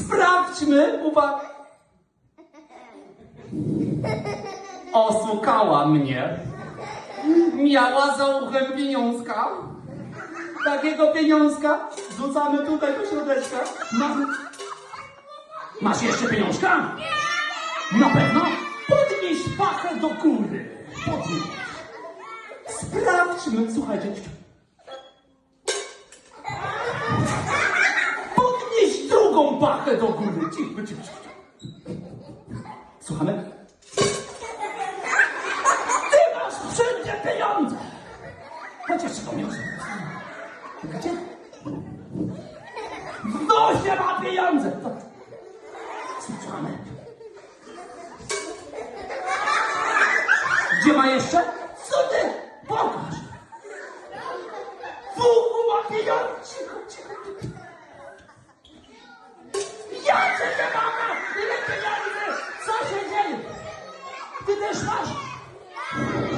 Sprawdźmy, uwaga. Osłukała mnie. Miała za uchem pieniążka. Takiego pieniążka rzucamy tutaj do środeczka. Mamy... Masz jeszcze pieniążka? Na pewno? Podnieś pachę do góry. Podnieś. Sprawdźmy, słuchajcie. Podnieś drugą pachę do góry. Cicho, cicho, cicho. Słuchamy? Ty masz wszędzie pieniądze. Chociaż to miał Gdzie? W nosie ma pieniądze. Słuchamy? Gdzie ma jeszcze? Co ty? Pokaż. Uchu ma pieniądze. Cicho, cicho, cicho. Ty też